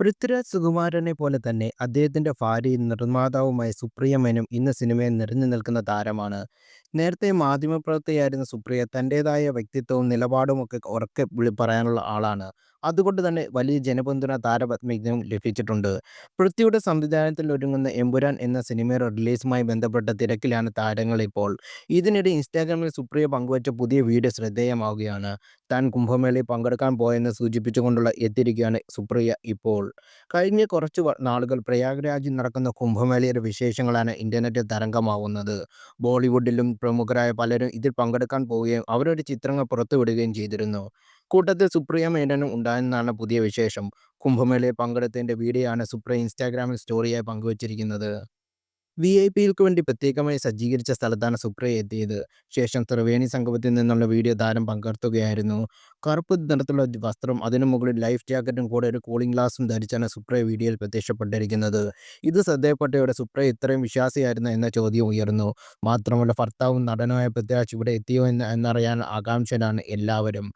പൃഥ്വിരാജ് സുകുമാരനെ പോലെ തന്നെ അദ്ദേഹത്തിന്റെ ഭാര്യയും നിർമ്മാതാവുമായ സുപ്രിയ ഇന്ന് സിനിമയിൽ നിറഞ്ഞു നിൽക്കുന്ന താരമാണ്. നേരത്തെ മാധ്യമപ്രവർത്തകയായിരുന്ന സുപ്രിയ തന്റേതായ വ്യക്തിത്വവും നിലപാടുമൊക്കെ ഉറക്കെ വിളി പറയാനുള്ള ആളാണ്. അതുകൊണ്ട് തന്നെ വലിയ ജനപിന്തുണ താരപത്നിക്കും ലഭിച്ചിട്ടുണ്ട്. പൃഥ്വിയുടെ സംവിധാനത്തിൽ ഒരുങ്ങുന്ന എമ്പുരാൻ എന്ന സിനിമയുടെ റിലീസുമായി ബന്ധപ്പെട്ട തിരക്കിലാണ് താരങ്ങൾ ഇപ്പോൾ ഇതിനിടെ ഇൻസ്റ്റാഗ്രാമിൽ സുപ്രിയ പങ്കുവച്ച പുതിയ വീഡിയോ ശ്രദ്ധേയമാവുകയാണ്. താൻ കുംഭമേളയിൽ പങ്കെടുക്കാൻ പോയെന്ന് സൂചിപ്പിച്ചുകൊണ്ടുള്ള എത്തിരിക്കുകയാണ് സുപ്രിയ ഇപ്പോൾ. കഴിഞ്ഞ കുറച്ച് നാളുകൾ പ്രയാഗ്‌രാജിൽ നടക്കുന്ന കുംഭമേളയുടെ വിശേഷങ്ങളാണ് ഇന്റർനെറ്റിൽ തരംഗമാവുന്നത്. ബോളിവുഡിലും പ്രമുഖരായ പലരും ഇതിൽ പങ്കെടുക്കാൻ പോവുകയും അവരുടെ ചിത്രങ്ങൾ പുറത്തുവിടുകയും ചെയ്തിരുന്നു. കൂട്ടത്തിൽ സുപ്രിയ മേനനും ഉണ്ടായെന്നാണ് പുതിയ വിശേഷം. കുംഭമേളയിൽ പങ്കെടുത്തതിന്റെ വീഡിയോ ആണ് സുപ്രിയ ഇൻസ്റ്റാഗ്രാമിൽ സ്റ്റോറിയായി പങ്കുവച്ചിരിക്കുന്നത്. വിഐപികൾക്ക് വേണ്ടി പ്രത്യേകമായി സജ്ജീകരിച്ച സ്ഥലത്താണ് സുപ്രിയ എത്തിയത്. ശേഷം ത്രിവേണി സംഗമത്തിൽ നിന്നുള്ള വീഡിയോ താരം പങ്കെടുത്തുകയായിരുന്നു കറുപ്പ് നിറത്തിലുള്ള വസ്ത്രം അതിനു മുകളിൽ ലൈഫ് ജാക്കറ്റും കൂടെ ഒരു കൂളിംഗ് ഗ്ലാസും ധരിച്ചാണ് സുപ്രിയ വീഡിയോയിൽ പ്രത്യക്ഷപ്പെട്ടിരിക്കുന്നത്. ഇത് ശ്രദ്ധയിൽപ്പെട്ടതോടെ സുപ്രിയ ഇത്രയും വിശ്വാസിയായിരുന്നു എന്ന ചോദ്യം ഉയർന്നു. മാത്രമല്ല ഭർത്താവും നടനുമായ പൃഥ്വിരാജ് ഇവിടെ എത്തിയോ എന്ന് എന്നറിയാൻ ആകാംക്ഷയിലാണ് എല്ലാവരും.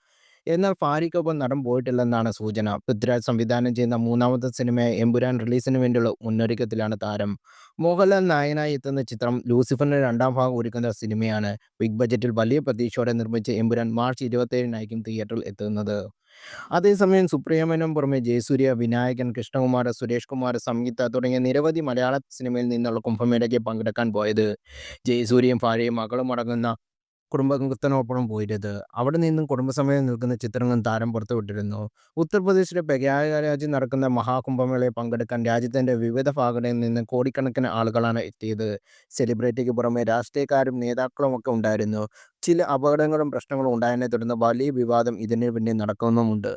എന്നാൽ ഫാരിക്കൊപ്പം നടൻ പോയിട്ടില്ലെന്നാണ് സൂചന. പൃഥ്വിരാജ് സംവിധാനം ചെയ്യുന്ന മൂന്നാമത്തെ സിനിമ എമ്പുരാൻ റിലീസിന് വേണ്ടിയുള്ള മുന്നൊരുക്കത്തിലാണ് താരം. മോഹൻലാൽ നായനായി എത്തുന്ന ചിത്രം ലൂസിഫറിന്റെ രണ്ടാം ഭാഗം ഒരുക്കുന്ന സിനിമയാണ്. ബിഗ് ബജറ്റിൽ വലിയ പ്രതീക്ഷയോടെ നിർമ്മിച്ച എമ്പുരാൻ മാർച്ച് ഇരുപത്തേഴിനായിരിക്കും തിയേറ്ററിൽ എത്തുന്നത്. അതേസമയം സുപ്രിയമനും പുറമെ ജയസൂര്യ, വിനായകൻ, കൃഷ്ണകുമാർ, സുരേഷ് കുമാർ, സംഗീത തുടങ്ങിയ നിരവധി മലയാള സിനിമയിൽ നിന്നുള്ള കുംഭമേളയ്ക്ക് പങ്കെടുക്കാൻ പോയത്. ജയസൂര്യയും ഭാര്യയും മകളും അടങ്ങുന്ന കുടുംബത്തിനൊപ്പമാണ് പോയിരുത് അവിടെ നിന്നും കുടുംബസമേതം നിൽക്കുന്ന ചിത്രങ്ങൾ താരം പുറത്തുവിട്ടിരുന്നു. ഉത്തർപ്രദേശിലെ പ്രയാഗ്‌രാജിൽ നടക്കുന്ന മഹാകുംഭമേളയിൽ പങ്കെടുക്കാൻ രാജ്യത്തിന്റെ വിവിധ ഭാഗങ്ങളിൽ നിന്ന് കോടിക്കണക്കിന് ആളുകളാണ് എത്തിയത്. സെലിബ്രിറ്റിക്ക് പുറമെ രാഷ്ട്രീയക്കാരും നേതാക്കളും ഒക്കെ ഉണ്ടായിരുന്നു. ചില അപകടങ്ങളും പ്രശ്നങ്ങളും ഉണ്ടായതിനെ തുടർന്ന് വലിയ വിവാദം ഇതിനു പിന്നിൽ നടക്കുന്നുമുണ്ട്.